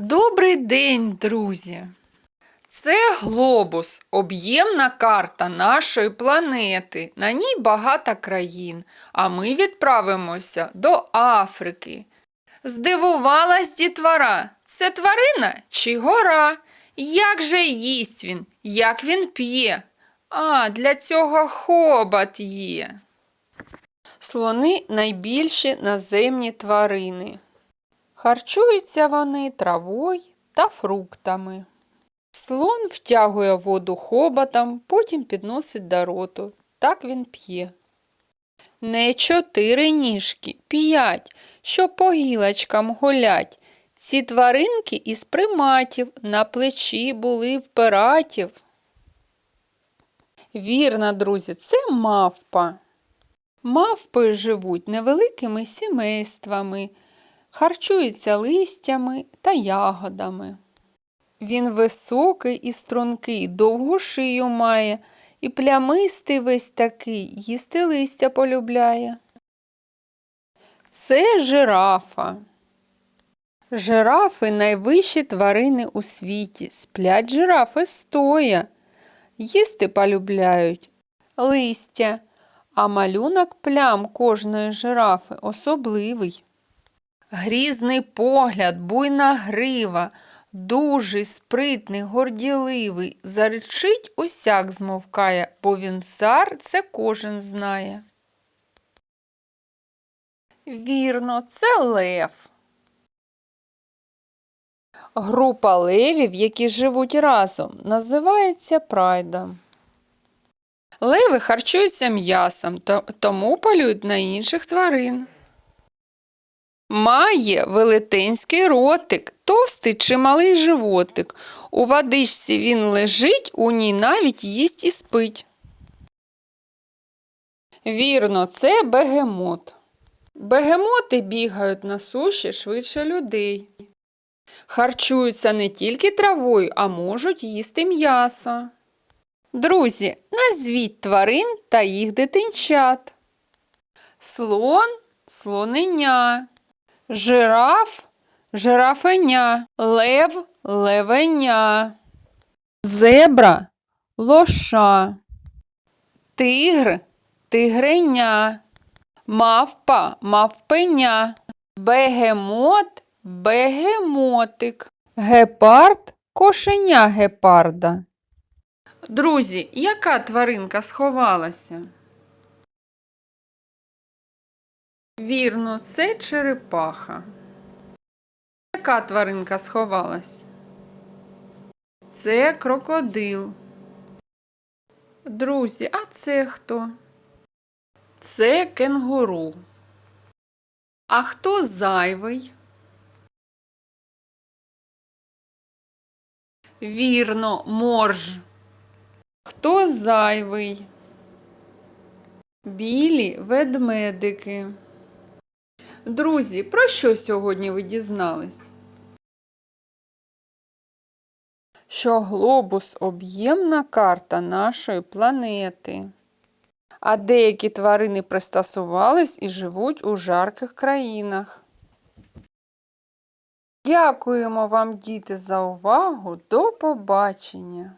Добрий день, друзі! Це глобус, об'ємна карта нашої планети. На ній багато країн, а ми відправимося до Африки. Здивувалась дітвора. Це тварина чи гора? Як же їсть він? Як він п'є? А, для цього хобот є. Слони найбільші наземні тварини. Харчуються вони травою та фруктами. Слон втягує воду хоботом, потім підносить до роту. Так він п'є. Не чотири ніжки, п'ять, що по гілочкам гулять. Ці тваринки із приматів на плечі були в пиратів. Вірно, друзі, це мавпа. Мавпи живуть невеликими сімействами, харчуються листями та ягодами. Він високий і стрункий, довгу шию має, і плямистий весь такий, їсти листя полюбляє. Це жирафа. Жирафи найвищі тварини у світі. Сплять жирафи стоя. Їсти полюбляють листя, а малюнок плям кожної жирафи особливий. Грізний погляд, буйна грива, дужий, спритний, горділивий, заречить усяк змовкає, бо він цар це кожен знає. Вірно, це лев. Група левів, які живуть разом, називається прайдом. Леви харчуються м'ясом, тому полюють на інших тварин. Має велетенський ротик, товстий чи малий животик. У водичці він лежить, у ній навіть їсть і спить. Вірно, це бегемот. Бегемоти бігають на суші швидше людей. Харчуються не тільки травою, а можуть їсти м'ясо. Друзі, назвіть тварин та їх дитинчат. Слон слоненя, жираф жирафеня, лев левеня, зебра лоша, тигр тигреня, мавпа мавпеня, бегемот бегемотик, гепард кошеня гепарда. Друзі, яка тваринка сховалася? Вірно, це черепаха. Яка тваринка сховалась? Це крокодил. Друзі, а це хто? Це кенгуру. А хто зайвий? Вірно, морж. Хто зайвий? Білі ведмедики. Друзі, про що сьогодні ви дізнались? Що глобус об'ємна карта нашої планети. А деякі тварини пристосувались і живуть у жарких країнах. Дякуємо вам, діти, за увагу. До побачення!